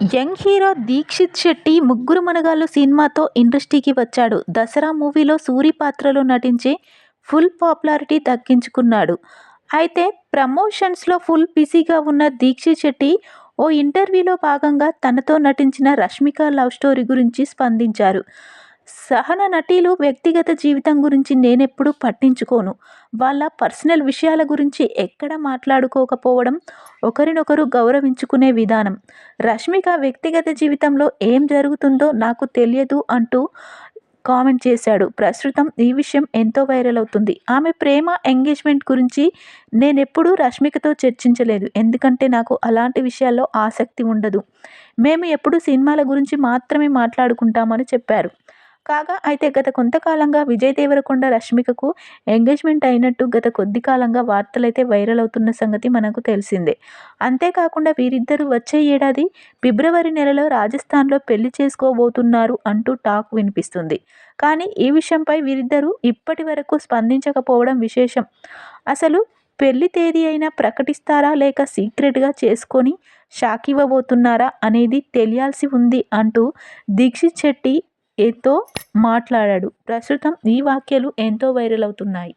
Young hero Dixit Shetty ముగ్గురు మనగాళ్ళు సినిమాతో ఇండస్ట్రీకి వచ్చాడు. దసరా మూవీలో సూరి పాత్రలో నటించి ఫుల్ పాపులారిటీ దక్కించుకున్నాడు. అయితే ప్రమోషన్స్లో ఫుల్ బిజీగా ఉన్న దీక్షిత్ శెట్టి ఓ ఇంటర్వ్యూలో భాగంగా తనతో నటించిన రష్మిక లవ్ స్టోరీ గురించి స్పందించారు. సహన నటీలు వ్యక్తిగత జీవితం గురించి నేనెప్పుడూ పట్టించుకోను. వాళ్ళ పర్సనల్ విషయాల గురించి ఎక్కడ మాట్లాడుకోకపోవడం ఒకరినొకరు గౌరవించుకునే విధానం. రష్మిక వ్యక్తిగత జీవితంలో ఏం జరుగుతుందో నాకు తెలియదు అంటూ కామెంట్ చేశాడు. ప్రస్తుతం ఈ విషయం ఎంతో వైరల్ అవుతుంది. ఆమె ప్రేమ ఎంగేజ్మెంట్ గురించి నేనెప్పుడూ రష్మికతో చర్చించలేదు. ఎందుకంటే నాకు అలాంటి విషయాల్లో ఆసక్తి ఉండదు. మేము ఎప్పుడూ సినిమాల గురించి మాత్రమే మాట్లాడుకుంటామని చెప్పారు. కాగా అయితే గత కొంతకాలంగా విజయ్ దేవరకొండ రష్మికకు ఎంగేజ్మెంట్ అయినట్టు గత కొద్ది కాలంగా వార్తలైతే వైరల్ అవుతున్న సంగతి మనకు తెలిసిందే. అంతేకాకుండా వీరిద్దరూ వచ్చే ఏడాది ఫిబ్రవరి నెలలో రాజస్థాన్లో పెళ్ళి చేసుకోబోతున్నారు అంటూ టాక్ వినిపిస్తుంది. కానీ ఈ విషయంపై వీరిద్దరూ ఇప్పటి వరకు స్పందించకపోవడం విశేషం. అసలు పెళ్ళి తేదీ అయినా ప్రకటిస్తారా లేక సీక్రెట్గా చేసుకొని షాక్ ఇవ్వబోతున్నారా అనేది తెలియాల్సి ఉంది అంటూ దీక్షిత్ శెట్టి ఎంతో మాట్లాడాడు. ప్రస్తుతం ఈ వ్యాఖ్యలు ఎంతో వైరల్ అవుతున్నాయి.